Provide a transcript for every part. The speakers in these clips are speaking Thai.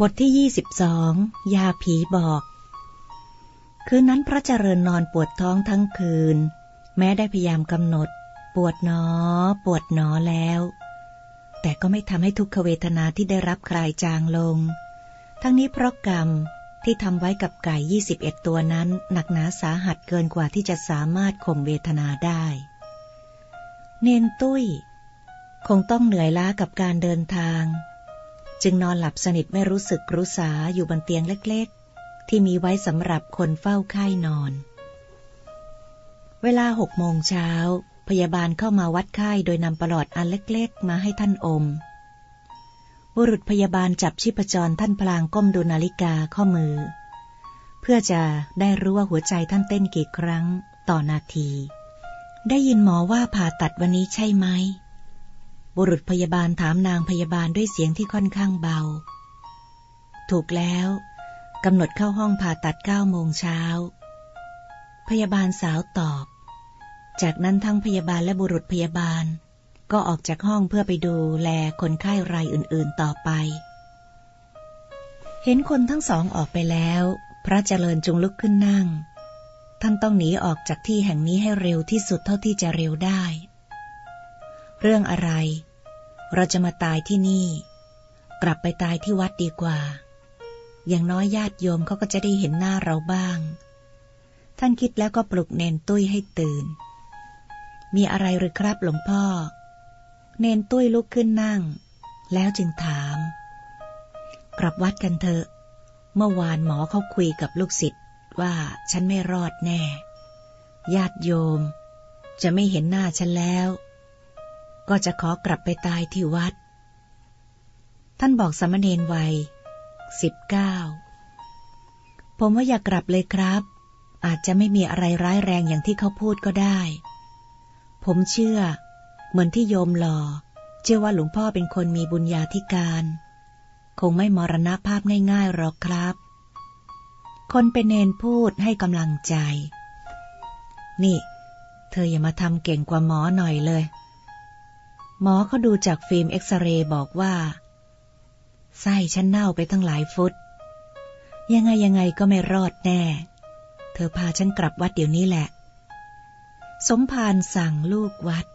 บทที่ 22 ยาผีบอก คืนนั้นพระเจริญนอนปวดท้องทั้งคืน แม้ได้พยายามกำหนด ปวดหนอ ปวดหนอแล้ว แต่ก็ไม่ทำให้ทุกขเวทนาที่ได้รับคลายจางลง ทั้งนี้เพราะกรรมที่ทำไว้กับไก่ 21 ตัวนั้น หนักหนาสาหัสเกินกว่าที่จะสามารถข่มเวทนาได้ เนนตุ้ย คงต้องเหนื่อยล้ากับการเดินทาง จึงนอนหลับสนิทไม่รู้สึกรู้สาอยู่บนเตียงเล็กๆ ที่มีไว้สำหรับคนเฝ้าไข้นอน เวลาหกโมงเช้า พยาบาลเข้ามาวัดไข้โดยนำปลอดอันเล็กๆ มาให้ท่านอม บุรุษพยาบาลจับชีพจรท่านพลางก้มดูนาฬิกาข้อมือ เพื่อจะได้รู้ว่าหัวใจท่านเต้นกี่ครั้งต่อนาที ได้ยินหมอว่าผ่าตัดวันนี้ใช่ไหม บุรุษพยาบาลถามนางพยาบาลด้วยเสียงที่ค่อนข้างเบา ถูกแล้วกำหนดเข้าห้องผ่าตัดเก้าโมงเช้า พยาบาลสาวตอบ จากนั้นทั้งพยาบาลและบุรุษพยาบาล ก็ออกจากห้องเพื่อไปดูแลคนไข้รายอื่นๆต่อไป เห็นคนทั้งสองออกไปแล้ว พระเจริญจุงลุกขึ้นนั่ง ท่านต้องหนีออกจากที่แห่งนี้ให้เร็วที่สุดเท่าที่จะเร็วได้ เรื่องอะไร เราจะมาตายที่นี่ กลับไปตายที่วัดดีกว่า อย่างน้อยญาติโยมเขาก็จะได้เห็นหน้าเราบ้าง ท่านคิดแล้วก็ปลุกเนนตุ้ยให้ตื่น มีอะไรหรือครับหลวงพ่อ เนนตุ้ยลุกขึ้นนั่ง แล้วจึงถาม กลับวัดกันเถอะ เมื่อวานหมอเขาคุยกับลูกศิษย์ว่าฉันไม่รอดแน่ ญาติโยม จะไม่เห็นหน้าฉันแล้ว ก็จะขอกลับไปตายที่วัด ท่านบอกสมณเณรวัยสิบเก้าผมว่าอย่ากลับเลยครับ อาจจะไม่มีอะไรร้ายแรงอย่างที่เขาพูดก็ได้ ผมเชื่อ เหมือนที่โยมหลอเชื่อว่าหลวงพ่อเป็นคนมีบุญญาธิการ คงไม่มรณภาพง่ายๆหรอกครับ คนเป็นเนนพูดให้กำลังใจ นี่ เธออย่ามาทำเก่งกว่าหมอหน่อยเลย หมอเขาดูจากฟิล์มเอ็กซเรย์บอกว่า ไส้ฉันเน่าไปตั้งหลายฟุต ยังไงยังไงก็ไม่รอดแน่ เธอพาฉันกลับวัดเดี๋ยวนี้แหละ สมภารสั่งลูกวัด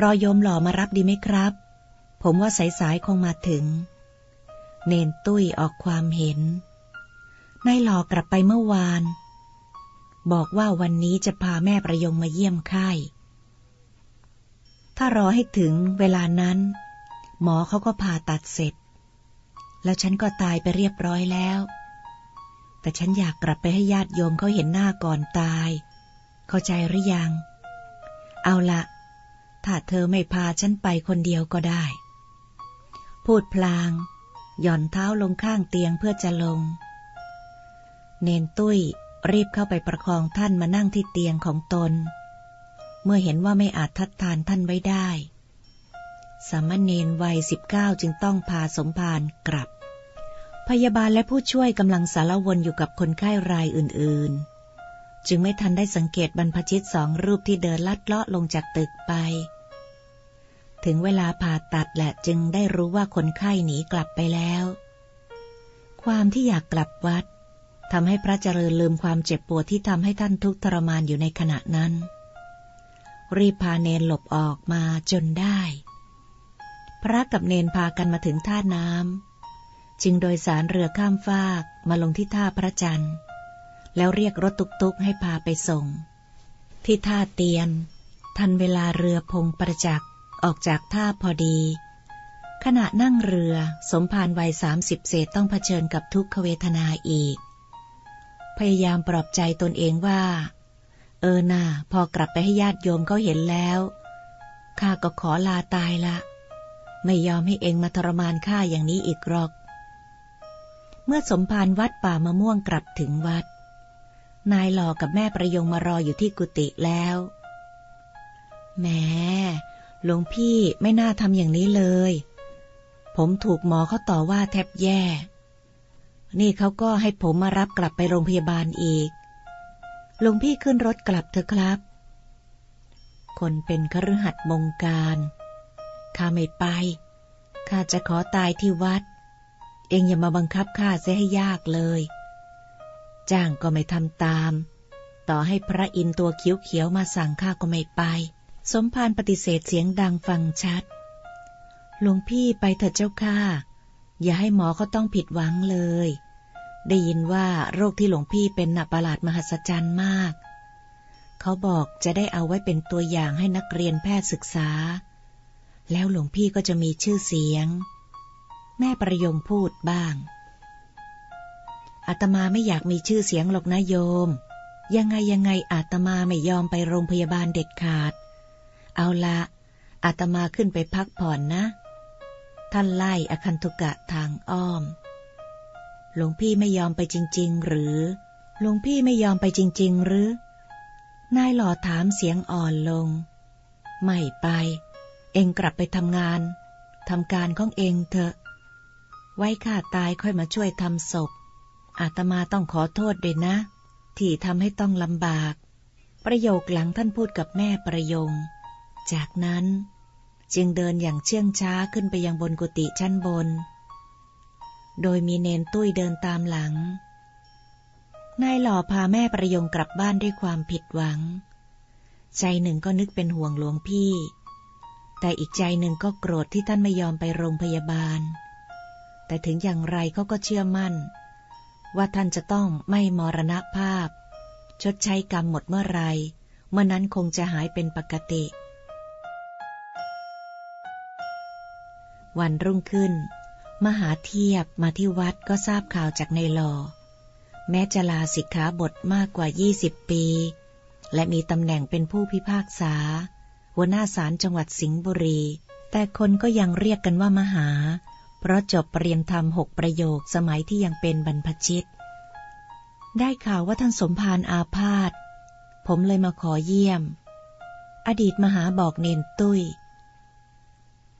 รอยมหล่อมารับดีไหมครับ ผมว่าสายๆคงมาถึง เนนตุ้ยออกความเห็น นายหล่อกลับไปเมื่อวาน บอกว่าวันนี้จะพาแม่ประยงมาเยี่ยมไข้ ถ้ารอให้ถึงเวลานั้น หมอเขาก็ผ่าตัดเสร็จ แล้วฉันก็ตายไปเรียบร้อยแล้ว แต่ฉันอยากกลับไปให้ญาติโยมเขาเห็นหน้าก่อนตาย เข้าใจหรือยัง เอาละถ้าเธอไม่พาฉันไปคนเดียวก็ได้ พูดพลาง หย่อนเท้าลงข้างเตียงเพื่อจะลง เนนตุ้ยรีบเข้าไปประคองท่านมานั่งที่เตียงของตน มื่อเห็นว่าไม่อาจทัดทานท่านไว้ได้ สามเณรวัยสิบเก้าจึงต้องพาสมภารกลับ พยาบาลและผู้ช่วยกำลังสารวนอยู่กับคนไข้รายอื่นๆ จึงไม่ทันได้สังเกตบรรพชิตสองรูปที่เดินลัดเลาะลงจากตึกไป ถึงเวลาผ่าตัดแหละจึงได้รู้ว่าคนไข้หนีกลับไปแล้ว ความที่อยากกลับวัดทำให้พระเจริญลืมความเจ็บปวดที่ทำให้ท่านทุกข์ทรมานอยู่ในขณะนั้น รีบพาเนนหลบออกมาจนได้ พระกับเนนพากันมาถึงท่าน้ำจึงโดยสารเรือข้ามฟากมาลงที่ท่าพระจันทร์ แล้วเรียกรถตุกๆให้พาไปส่ง ที่ท่าเตียน ทันเวลาเรือพงประจักษ์ออกจากท่าพอดี ขณะนั่งเรือสมภารวัยสามสิบเศษต้องเผชิญกับทุกขเวทนาอีก พยายามปลอบใจตนเองว่า เออน่าพอกลับไปให้ญาติโยมเขาเห็นแล้วข้าก็ขอลาตายละ ไม่ยอมให้เองมาทรมานข้าอย่างนี้อีกหรอก เมื่อสมภารวัดป่ามะม่วงกลับถึงวัด นายหล่อกับแม่ประยงมารออยู่ที่กุฏิแล้วแม่หลวงพี่ไม่น่าทำอย่างนี้เลย ผมถูกหมอเขาต่อว่าแทบแย่ นี่เขาก็ให้ผมมารับกลับไปโรงพยาบาลอีก หลวงพี่ขึ้นรถกลับเถอะครับ คนเป็นคฤหัสถ์มงการข้าไม่ไป ข้าจะขอตายที่วัด เองอย่ามาบังคับข้าเสียให้ยากเลย จ้างก็ไม่ทำตาม ต่อให้พระอินตัวเขียวๆมาสั่งข้าก็ไม่ไป สมภารปฏิเสธเสียงดังฟังชัด หลวงพี่ไปเถิดเจ้าข้าอย่าให้หมอเขาต้องผิดหวังเลย ได้ยินว่าโรคที่หลวงพี่เป็นหนักประหลาดมหัศจรรย์มาก เขาบอกจะได้เอาไว้เป็นตัวอย่างให้นักเรียนแพทย์ศึกษา แล้วหลวงพี่ก็จะมีชื่อเสียง แม่ประยงพูดบ้างอาตมาไม่อยากมีชื่อเสียงหรอกนะโยม ยังไงยังไงอาตมาไม่ยอมไปโรงพยาบาลเด็ดขาด เอาละอาตมาขึ้นไปพักผ่อนนะ ท่านไล่อคันตุกะทางอ้อม หลวงพี่ไม่ยอมไปจริง ๆ หรือ หลวงพี่ไม่ยอมไปจริง ๆ หรือ นายหล่อถามเสียงอ่อนลง ไม่ไป เองกลับไปทำงานทำการของเองเถอะ ไว้ข้าตายค่อยมาช่วยทำศพ อาตมาต้องขอโทษด้วยนะ ที่ทำให้ต้องลำบาก ประโยคหลังท่านพูดกับแม่ประยง จากนั้น จึงเดินอย่างเชื่องช้าขึ้นไปยังบนกุฏิชั้นบน โดยมีเนนตุ้ยเดินตามหลัง นายหล่อพาแม่ประยงกลับบ้านด้วยความผิดหวัง ใจหนึ่งก็นึกเป็นห่วงหลวงพี่ แต่อีกใจหนึ่งก็โกรธที่ท่านไม่ยอมไปโรงพยาบาล แต่ถึงอย่างไรเขาก็เชื่อมั่น ว่าท่านจะต้องไม่มรณภาพ ชดใช้กรรมหมดเมื่อไร เมื่อนั้นคงจะหายเป็นปกติวันรุ่งขึ้น มหาเทียบมาที่วัดก็ทราบข่าวจากในหลอ แม้จะลาสิกขาบทมากกว่า 20 ปี และมีตำแหน่งเป็นผู้พิพากษา หัวหน้าศาลจังหวัดสิงห์บุรี แต่คนก็ยังเรียกกันว่ามหา เพราะจบปรริญญาธรรมหกประโยคสมัยที่ยังเป็นบรรพชิต ได้ข่าวว่าท่านสมภารอาพาธผมเลยมาขอเยี่ยม อดีตมหาบอกเนนตุ้ย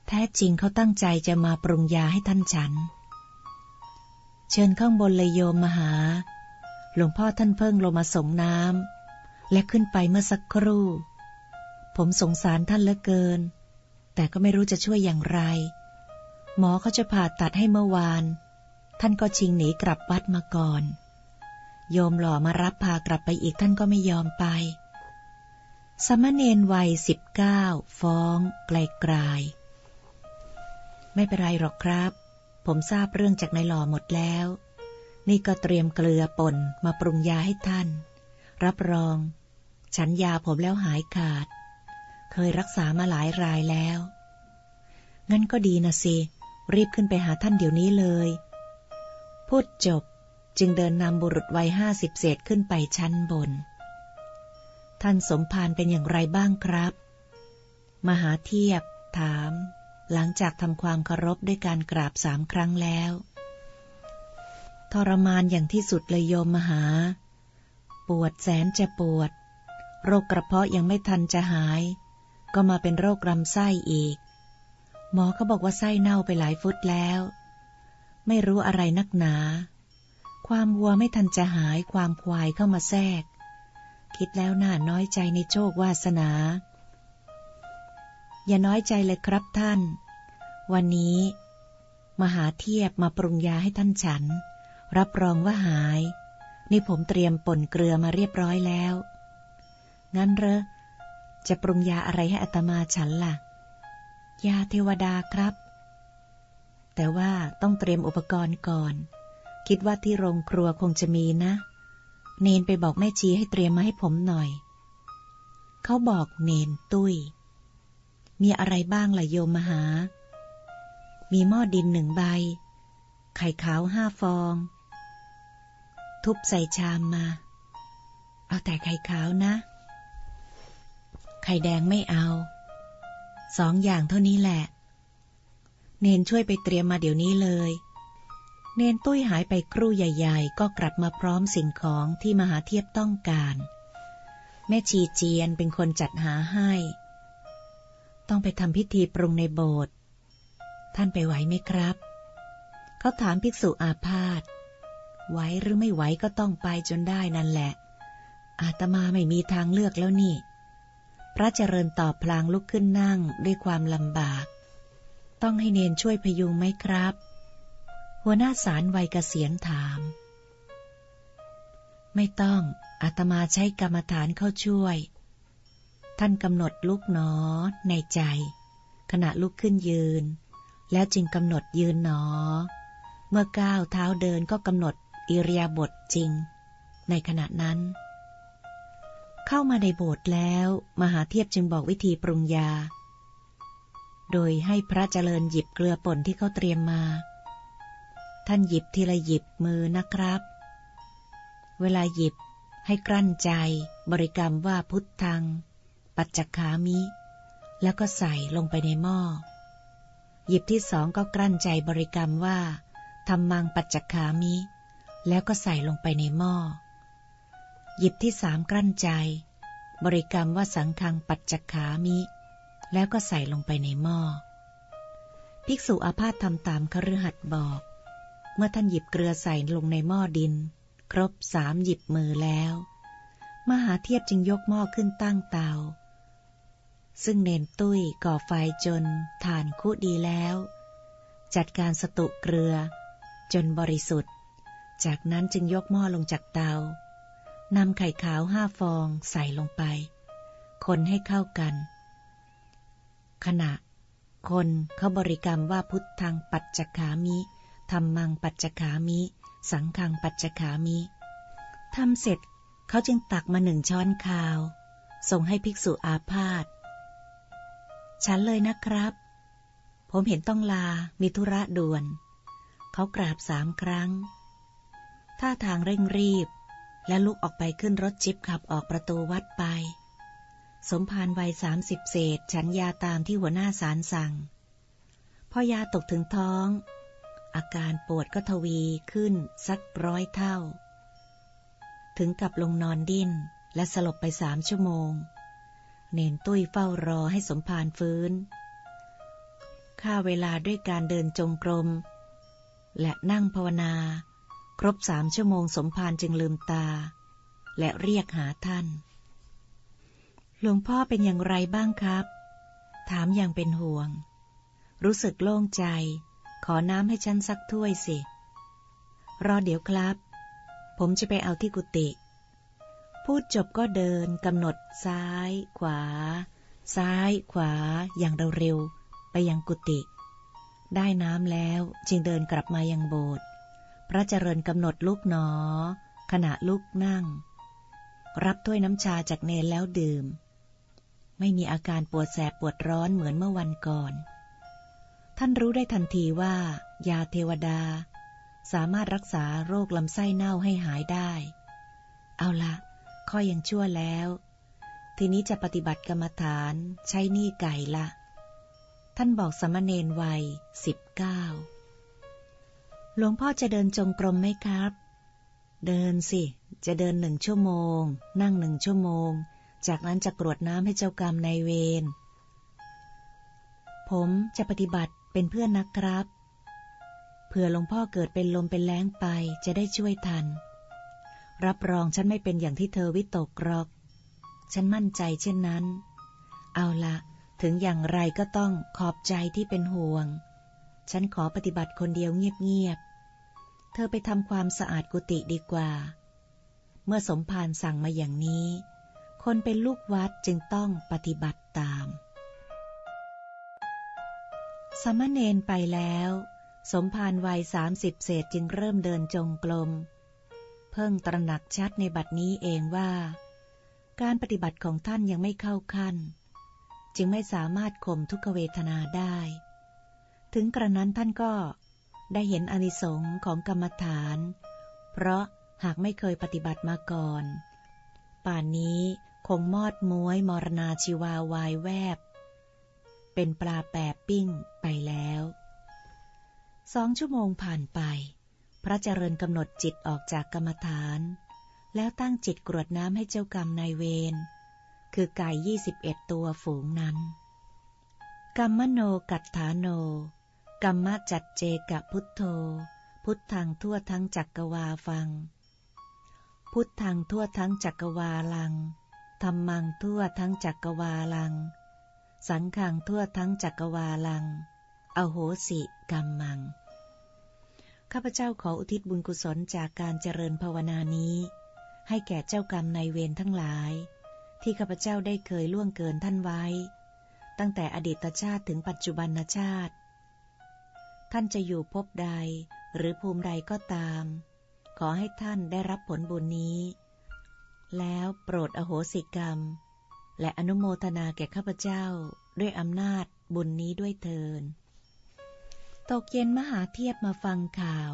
แท้จริงเขาตั้งใจจะมาปรุงยาให้ท่านฉัน เชิญข้างบนเลยโยมมหา หลวงพ่อท่านเพิ่งลงมาส่งน้ำและขึ้นไปเมื่อสักครู่ ผมสงสารท่านเหลือเกิน แต่ก็ไม่รู้จะช่วยอย่างไร หมอเขาจะผ่าตัดให้เมื่อวาน ท่านก็ชิงหนีกลับวัดมาก่อน โยมหล่อมารับพากลับไปอีกท่านก็ไม่ยอมไปสมณเณรวัยสิบเก้าฟ้องไกลๆ ไม่เป็นไรหรอกครับ ผมทราบเรื่องจากนายหล่อหมดแล้ว นี่ก็เตรียมเกลือป่นมาปรุงยาให้ท่าน รับรอง ฉันยาผมแล้วหายขาด เคยรักษามาหลายรายแล้ว งั้นก็ดีนะสิ รีบขึ้นไปหาท่านเดี๋ยวนี้เลย พูดจบจึงเดินนำบุรุษวัยห้าสิบเศษขึ้นไปชั้นบน ท่านสมภารเป็นอย่างไรบ้างครับ มหาเทียบถาม หลังจากทำความเคารพด้วยการกราบสามครั้งแล้ว ทรมานอย่างที่สุดเลยโยมมหา ปวดแสนจะปวด โรคกระเพาะยังไม่ทันจะหาย ก็มาเป็นโรคลำไส้อีก หมอก็บอกว่าไส้เน่าไปหลายฟุตแล้ว ไม่รู้อะไรนักหนา ความวัวไม่ทันจะหายความควายเข้ามาแทรก คิดแล้วน่าน้อยใจในโชควาสนา อย่าน้อยใจเลยครับท่าน วันนี้ มหาเทียบมาปรุงยาให้ท่านฉัน รับรองว่าหาย นี่ผมเตรียมป่นเกลือมาเรียบร้อยแล้ว งั้นเหรอ จะปรุงยาอะไรให้อัตมาฉันล่ะ ยาเทวดาครับ แต่ว่าต้องเตรียมอุปกรณ์ก่อน คิดว่าที่โรงครัวคงจะมีนะ เนนไปบอกแม่ชีให้เตรียมมาให้ผมหน่อย เขาบอกเนนตุ้ย มีอะไรบ้างล่ะโยมมหา มีหม้อดินหนึ่งใบ ไข่ขาวห้าฟอง ทุบใส่ชามมา เอาแต่ไข่ขาวนะ ไข่แดงไม่เอา สองอย่างเท่านี้แหละ เนนช่วยไปเตรียมมาเดี๋ยวนี้เลย เนนตุ้ยหายไปครู่ใหญ่ ๆ ก็กลับมาพร้อมสิ่งของที่มหาเทียบต้องการ แม่ชีเจียนเป็นคนจัดหาให้ ต้องไปทำพิธีปรุงในโบสถ์ ท่านไปไหวไหมครับ เขาถามภิกษุอาพาธไหวหรือไม่ไหวก็ต้องไปจนได้นั่นแหละ อาตมาไม่มีทางเลือกแล้วนี่ พระเจริญตอบพลางลุกขึ้นนั่งด้วยความลำบาก ต้องให้เนนช่วยพยุงไหมครับ หัวหน้าสารวัยเกษียณถาม ไม่ต้อง อาตมาใช้กรรมฐานเข้าช่วย ท่านกำหนดลุกหนอในใจ ขณะลุกขึ้นยืน แล้วจึงกำหนดยืนหนอ เมื่อก้าวเท้าเดินก็กำหนดอิริยาบถจริง ในขณะนั้น เข้ามาในโบสถ์แล้วมหาเทียบจึงบอกวิธีปรุงยา โดยให้พระเจริญหยิบเกลือป่นที่เขาเตรียมมา ท่านหยิบทีละหยิบมือนะครับ เวลาหยิบให้กลั้นใจบริกรรมว่าพุทธัง ปัจจคามิ แล้วก็ใส่ลงไปในหม้อ หยิบที่สองก็กลั้นใจบริกรรมว่าธรรมังปัจจคามิ แล้วก็ใส่ลงไปในหม้อ หยิบที่สามกลั้นใจ บริกรรมว่าสังฆังปัจจคามิ แล้วก็ใส่ลงไปในหม้อ ภิกษุอาพาธทำตามคฤหัสถ์บอก เมื่อท่านหยิบเกลือใส่ลงในหม้อดิน ครบสามหยิบมือแล้ว มหาเทียบจึงยกหม้อขึ้นตั้งเตา ซึ่งเนนตุ้ยก่อไฟจนฐานคุดีแล้ว จัดการสตุเกลือ จนบริสุทธิ์ จากนั้นจึงยกหม้อลงจากเตานำไข่ขาวห้าฟองใส่ลงไป คนให้เข้ากัน ขณะ คนเขาบริกรรมว่าพุทธังปัจจขามิธรรมังปัจจขามิ สังฆังปัจจขามิทำเสร็จเขาจึงตักมาหนึ่งช้อนข้าว ส่งให้ภิกษุอาพาธ ฉันเลยนะครับ ผมเห็นต้องลา มีธุระด่วน เขากราบสามครั้ง ท่าทางเร่งรีบ และลุกออกไปขึ้นรถจิบขับออกประตูวัดไป สมภารวัยสามสิบเศษ ฉันยาตามที่หัวหน้าสารสั่ง พอยาตกถึงท้อง อาการปวดก็ทวีขึ้นสักร้อยเท่า ถึงกับลงนอนดิ้นและสลบไปสามชั่วโมง เนนตุ้ยเฝ้ารอให้สมภารฟื้น ค่าเวลาด้วยการเดินจงกรม และนั่งภาวนา ครบสามชั่วโมงสมภารจึงลืมตา และเรียกหาท่าน หลวงพ่อเป็นอย่างไรบ้างครับ ถามอย่างเป็นห่วง รู้สึกโล่งใจ ขอน้ำให้ฉันสักถ้วยสิ รอเดี๋ยวครับ ผมจะไปเอาที่กุฏิ พูดจบก็เดินกำหนดซ้าย ขวา ซ้าย ขวา อย่างเร็วๆไปยังกุฏิได้น้ำแล้วจึงเดินกลับมายังโบสถ์พระเจริญกำหนดลุกหนอ ขณะลุกนั่ง รับถ้วยน้ำชาจากเนรแล้วดื่ม ไม่มีอาการปวดแสบปวดร้อนเหมือนเมื่อวันก่อน ท่านรู้ได้ทันทีว่า ยาเทวดา สามารถรักษาโรคลำไส้เน่าให้หายได้ เอาละ ข้อยังชั่วแล้ว ทีนี้จะปฏิบัติกรรมฐานใช้หนี้ไก่ละท่านบอกสมณเณรวัยสิบเก้าหลวงพ่อจะเดินจงกรมไหมครับ เดินสิ จะเดินหนึ่งชั่วโมง นั่งหนึ่งชั่วโมง จากนั้นจะกรวดน้ำให้เจ้ากรรมในายเวร ผมจะปฏิบัติเป็นเพื่อนนะครับ เผื่อหลวงพ่อเกิดเป็นลมเป็นแรงไปจะได้ช่วยทัน รับรองฉันไม่เป็นอย่างที่เธอวิตกกรอก ฉันมั่นใจเช่นนั้น เอาละถึงอย่างไรก็ต้องขอบใจที่เป็นห่วง ฉันขอปฏิบัติคนเดียวเงียบๆ เธอไปทำความสะอาดกุฏิดีกว่า เมื่อสมภารสั่งมาอย่างนี้ คนเป็นลูกวัดจึงต้องปฏิบัติตาม สมณเณรไปแล้ว สมภารวัยสามสิบเศษจึงเริ่มเดินจงกรม เพิ่งตระหนักชัดในบัดนี้เองว่า การปฏิบัติของท่านยังไม่เข้าขั้น จึงไม่สามารถข่มทุกขเวทนาได้ ถึงกระนั้นท่านก็ได้เห็นอนิสงค์ของกรรมฐาน เพราะหากไม่เคยปฏิบัติมาก่อน ป่านนี้คงมอดม้วยมรณาชีวาวายแวบ เป็นปลาแปบปิ้งไปแล้ว สองชั่วโมงผ่านไป พระเจริญกำหนดจิตออกจากกรรมฐาน แล้วตั้งจิตกรวดน้ำให้เจ้ากรรมนายเวรคือไก่ยี่สิบเอ็ดตัวฝูงนั้น กรรมโนกัตถาโน กรรมจัดเจกะพุทโธ พุทธังทั่วทั้งจักกวาฟัง พุทธังทั่วทั้งจักกวาลังธรรมังทั่วทั้งจักกวาลัง สังขังทั่วทั้งจักกวาลัง อโหสิกรรมัง ข้าพเจ้าขออุทิศบุญกุศลจากการเจริญภาวนานี้ ให้แก่เจ้ากรรมในเวรทั้งหลาย ที่ข้าพเจ้าได้เคยล่วงเกินท่านไว้ ตั้งแต่อดีตชาติถึงปัจจุบันชาติ ท่านจะอยู่พบใดหรือภูมิใดก็ตาม ขอให้ท่านได้รับผลบุญนี้ แล้วโปรดอโหสิกรรม และอนุโมทนาแก่ข้าพเจ้าด้วยอำนาจบุญนี้ด้วยเทิน ตกเย็นมหาเทียบมาฟังข่าว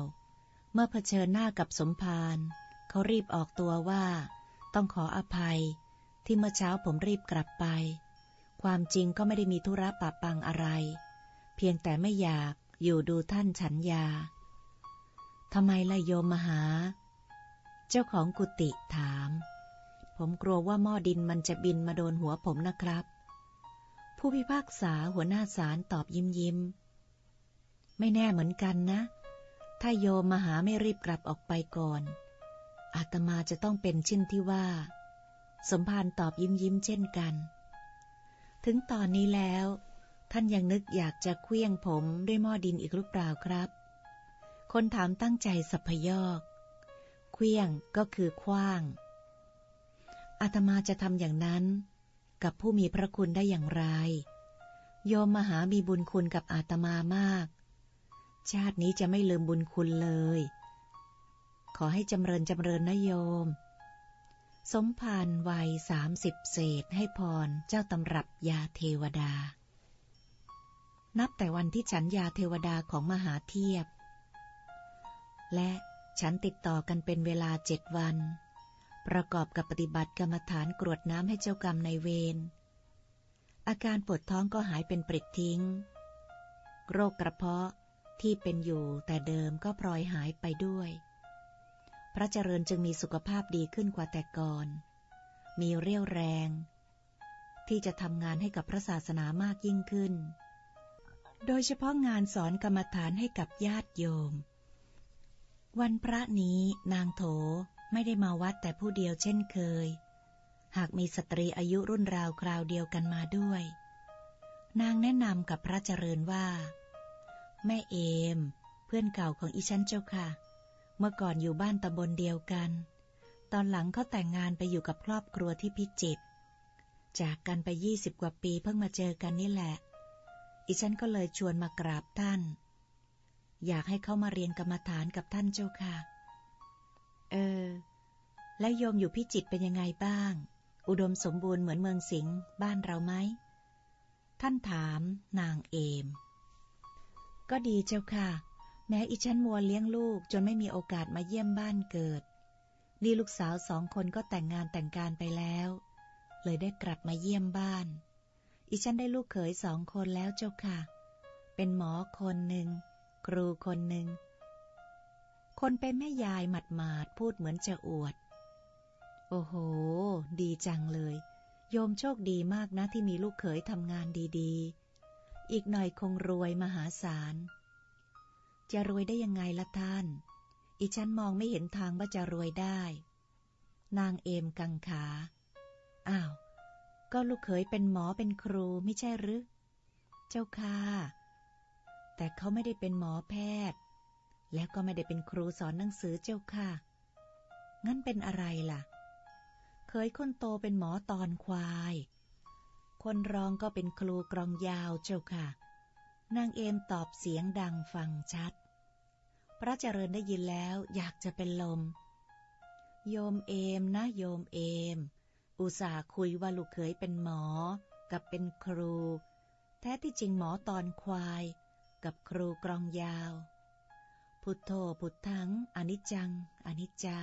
เมื่อเผชิญหน้ากับสมภารเขารีบออกตัวว่า ต้องขออภัย ที่เมื่อเช้าผมรีบกลับไป ความจริงก็ไม่ได้มีธุระปะปังอะไร เพียงแต่ไม่อยากอยู่ดูท่านฉันยาทำไมล่ะโยมมหา เจ้าของกุฏิถาม ผมกลัวว่าหม้อดินมันจะบินมาโดนหัวผมนะครับ ผู้พิพากษาหัวหน้าศาลตอบยิ้มยิ้ม ไม่แน่เหมือนกันนะ ถ้าโยมมหาไม่รีบกลับออกไปก่อน อาตมาจะต้องเป็นเช่นที่ว่า สมภารตอบยิ้มยิ้มเช่นกัน ถึงตอนนี้แล้ว ท่านยังนึกอยากจะเคลี้ยงผมด้วยหม้อดินอีกหรือเปล่าครับ คนถามตั้งใจสัพยอกเคลี้ยงก็คือคว้างอาตมาจะทำอย่างนั้น กับผู้มีพระคุณได้อย่างไร โยมมหามีบุญคุณกับอาตมามาก ชาตินี้จะไม่ลืมบุญคุณเลย ขอให้จำเริญจำเริญนโยม สมภารวัยสามสิบเศษให้พรเจ้าตำรับยาเทวดา นับแต่วันที่ฉันยาเทวดาของมหาเทียบ และฉันติดต่อกันเป็นเวลาเจ็ดวัน ประกอบกับปฏิบัติกรรมฐานกรวดน้ำให้เจ้ากรรมในเวร อาการปวดท้องก็หายเป็นปริดทิ้ง โรคกระเพาะ ที่เป็นอยู่แต่เดิมก็พลอยหายไปด้วย พระเจริญจึงมีสุขภาพดีขึ้นกว่าแต่ก่อน มีเรี่ยวแรง ที่จะทำงานให้กับพระศาสนามากยิ่งขึ้น โดยเฉพาะงานสอนกรรมฐานให้กับญาติโยม วันพระนี้นางโถไม่ได้มาวัดแต่ผู้เดียวเช่นเคย หากมีสตรีอายุรุ่นราวคราวเดียวกันมาด้วย นางแนะนำกับพระเจริญว่า แม่เอม เพื่อนเก่าของอีฉันเจ้าค่ะ เมื่อก่อนอยู่บ้านตำบลเดียวกัน ตอนหลังเขาแต่งงานไปอยู่กับครอบครัวที่พิจิตรจากกันไปยี่สิบกว่าปีเพิ่งมาเจอกันนี่แหละ อีฉันก็เลยชวนมากราบท่าน อยากให้เขามาเรียนกรรมฐานกับท่านเจ้าค่ะ เออ แล้วโยมอยู่พิจิตรเป็นยังไงบ้าง อุดมสมบูรณ์เหมือนเมืองสิงห์บ้านเราไหม ท่านถามนางเอม ก็ดีเจ้าค่ะ แม้อีฉันมัวเลี้ยงลูกจนไม่มีโอกาสมาเยี่ยมบ้านเกิด นี่ลูกสาวสองคนก็แต่งงานแต่งการไปแล้ว เลยได้กลับมาเยี่ยมบ้าน อีฉันได้ลูกเขยสองคนแล้วเจ้าค่ะ เป็นหมอคนหนึ่งครูคนหนึ่งคนเป็นแม่ยายหมัดหมาดพูดเหมือนจะอวด โอ้โห ดีจังเลย โยมโชคดีมากนะที่มีลูกเขยทำงานดี ๆ อีกหน่อยคงรวยมหาศาล จะรวยได้ยังไงละท่าน อีฉันมองไม่เห็นทางว่าจะรวยได้ นางเอมกังขา อ้าว ก็ลูกเขยเป็นหมอเป็นครูไม่ใช่หรือ เจ้าค่ะ แต่เขาไม่ได้เป็นหมอแพทย์ แล้วก็ไม่ได้เป็นครูสอนหนังสือเจ้าค่ะ งั้นเป็นอะไรล่ะ เคยคนโตเป็นหมอตอนควาย คนร้องก็เป็นครูกรองยาวเจ้าค่ะ นางเอมตอบเสียงดังฟังชัด พระเจริญได้ยินแล้วอยากจะเป็นลม โยมเอมนะโยมเอม อุตส่าห์คุยว่าลูกเขยเป็นหมอ กับเป็นครู แท้ที่จริงหมอตอนควาย กับครูกรองยาว พุทโธพุทธังอนิจจัง อนิจจา